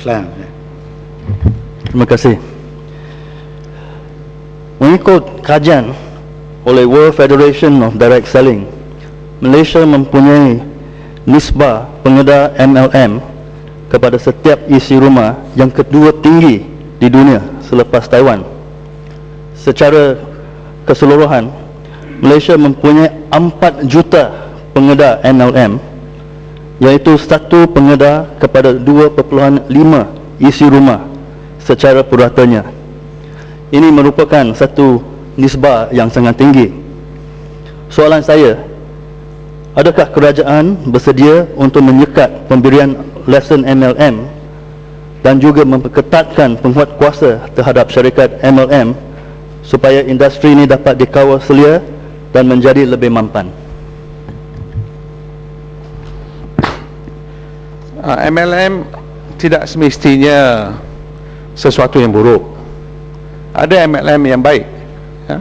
Selain. Terima kasih. Mengikut kajian oleh World Federation of Direct Selling, Malaysia mempunyai nisbah pengedar MLM kepada setiap isi rumah yang kedua tinggi di dunia selepas Taiwan. Secara keseluruhan, Malaysia mempunyai 4 juta pengedar MLM iaitu satu pengedar kepada 2.5 isi rumah secara puratanya. Ini merupakan satu nisbah yang sangat tinggi. Soalan saya, adakah kerajaan bersedia untuk menyekat pemberian lesen MLM dan juga memperketatkan penguatkuasa terhadap syarikat MLM supaya industri ini dapat dikawal selia dan menjadi lebih mampan? MLM tidak semestinya sesuatu yang buruk. Ada MLM yang baik. Ya?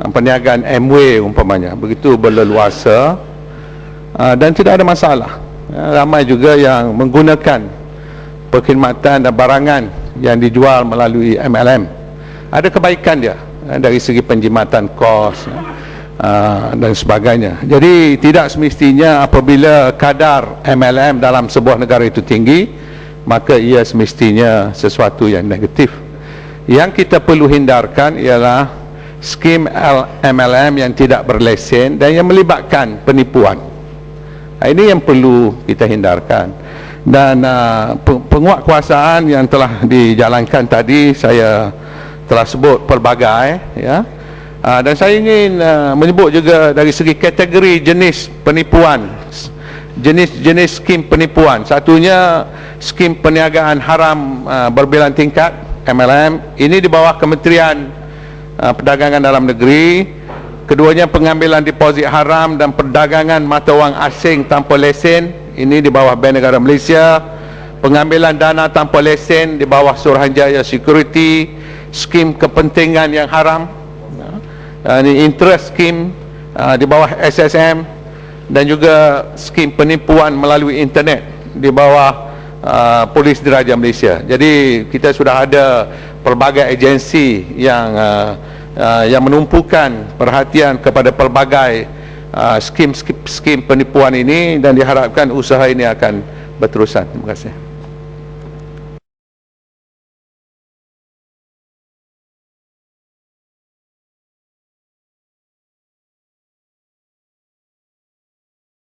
Uh, Perniagaan MW umpamanya begitu berleluasa uh, dan tidak ada masalah. Ya, ramai juga yang menggunakan perkhidmatan dan barangan yang dijual melalui MLM. Ada kebaikan dia ya, dari segi penjimatan kos ya, uh, dan sebagainya. Jadi tidak semestinya apabila kadar MLM dalam sebuah negara itu tinggi, maka ia semestinya sesuatu yang negatif. Yang kita perlu hindarkan ialah skim MLM yang tidak berlesen dan yang melibatkan penipuan. Ha, Ini yang perlu kita hindarkan. Dan uh, pe- penguatkuasaan yang telah dijalankan tadi saya telah sebut pelbagai ya. Uh, dan saya ingin uh, menyebut juga dari segi kategori jenis penipuan. Jenis-jenis skim penipuan. Satunya skim perniagaan haram uh, berbilang tingkat MLM ini di bawah Kementerian uh, Perdagangan Dalam Negeri. Keduanya pengambilan deposit haram dan perdagangan mata wang asing tanpa lesen. Ini di bawah Bank Negara Malaysia. Pengambilan dana tanpa lesen di bawah Suruhanjaya Security. Skim kepentingan yang haram uh, ini interest scheme uh, di bawah SSM dan juga skim penipuan melalui internet di bawah uh, Polis Diraja Malaysia. Jadi kita sudah ada pelbagai agensi yang uh, uh, yang menumpukan perhatian kepada pelbagai skim-skim skim penipuan ini dan diharapkan usaha ini akan berterusan. Terima kasih.